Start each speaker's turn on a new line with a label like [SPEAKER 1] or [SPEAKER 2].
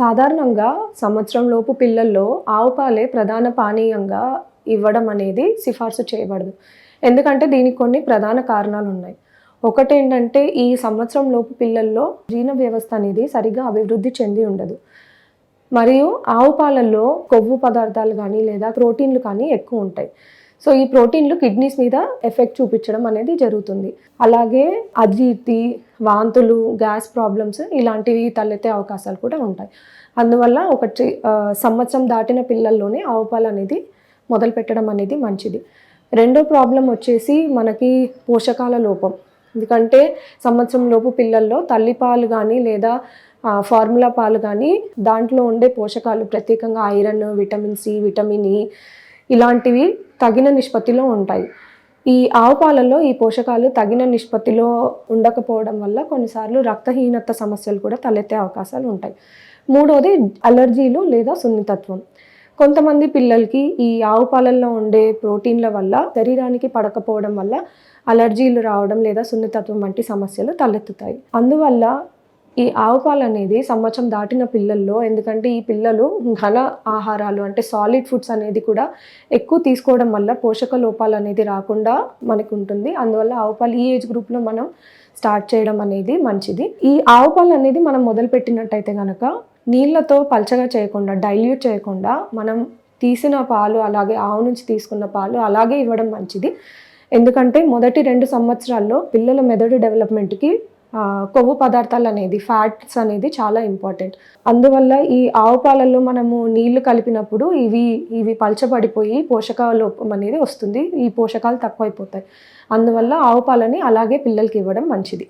[SPEAKER 1] సాధారణంగా సంవత్సరం లోపు పిల్లల్లో ఆవు పాలే ప్రధాన పానీయంగా ఇవ్వడం అనేది సిఫార్సు చేయబడదు. ఎందుకంటే దీనికి కొన్ని ప్రధాన కారణాలు ఉన్నాయి ఒకటి ఏంటంటే ఈ సంవత్సరం లోపు పిల్లల్లో జీర్ణ వ్యవస్థ అనేది సరిగా అభివృద్ధి చెంది ఉండదు. మరియు ఆవు పాలల్లో కొవ్వు పదార్థాలు కానీ లేదా ప్రోటీన్లు కానీ ఎక్కువ ఉంటాయి. సో ఈ ప్రోటీన్లు కిడ్నీస్ మీద ఎఫెక్ట్ చూపించడం అనేది జరుగుతుంది. అలాగే అజీర్తి వాంతులు గ్యాస్ ప్రాబ్లమ్స్ ఇలాంటివి తలెత్తే అవకాశాలు కూడా ఉంటాయి. అందువల్ల ఒకటి సంవత్సరం దాటిన పిల్లల్లోనే ఆవు పాలు అనేది మొదలు పెట్టడం అనేది మంచిది. రెండో ప్రాబ్లం వచ్చేసి మనకి పోషకాల లోపం. ఎందుకంటే సంవత్సరం లోపు పిల్లల్లో తల్లిపాలు కానీ లేదా ఫార్ములా పాలు కానీ దాంట్లో ఉండే పోషకాలు ప్రత్యేకంగా iron vitamin C vitamin E ఇలాంటివి తగిన నిష్పత్తిలో ఉంటాయి. ఈ ఆవు పాలల్లో ఈ పోషకాలు తగిన నిష్పత్తిలో ఉండకపోవడం వల్ల కొన్నిసార్లు రక్తహీనత సమస్యలు కూడా తలెత్తే అవకాశాలు ఉంటాయి. మూడోది అలర్జీలు లేదా సున్నితత్వం. కొంతమంది పిల్లలకి ఈ ఆవు పాలల్లో ఉండే ప్రోటీన్ల వల్ల శరీరానికి పడకపోవడం వల్ల అలర్జీలు రావడం లేదా సున్నితత్వం వంటి సమస్యలు తలెత్తుతాయి. అందువల్ల ఈ ఆవు పాలు అనేది సంవత్సరం దాటిన పిల్లల్లో ఎందుకంటే ఈ పిల్లలు ఘన ఆహారాలు అంటే సాలిడ్ ఫుడ్స్ అనేది కూడా ఎక్కువ తీసుకోవడం వల్ల పోషక లోపాలు అనేది రాకుండా మనకు ఉంటుంది. అందువల్ల ఆవు పాలు ఈ ఏజ్ గ్రూప్లో మనం స్టార్ట్ చేయడం అనేది మంచిది. ఈ ఆవు పాలు అనేది మనం మొదలుపెట్టినట్టయితే కనుక నీళ్ళతో పల్చగా చేయకుండా డైల్యూట్ చేయకుండా మనం తీసిన పాలు అలాగే ఆవు నుంచి తీసుకున్న పాలు అలాగే ఇవ్వడం మంచిది. ఎందుకంటే మొదటి రెండు సంవత్సరాల్లో పిల్లల మెదడు డెవలప్మెంట్కి కొవ్వు పదార్థాలు అనేది ఫ్యాట్స్ అనేది చాలా ఇంపార్టెంట్. అందువల్ల ఈ ఆవు పాలల్లో మనము నీళ్ళు కలిపినప్పుడు ఇవి ఇవి పలచబడిపోయి పోషక లోపం అనేది వస్తుంది. ఈ పోషకాలు తక్కువైపోతాయి. అందువల్ల ఆవు పాలని అలాగే పిల్లలకి ఇవ్వడం మంచిది.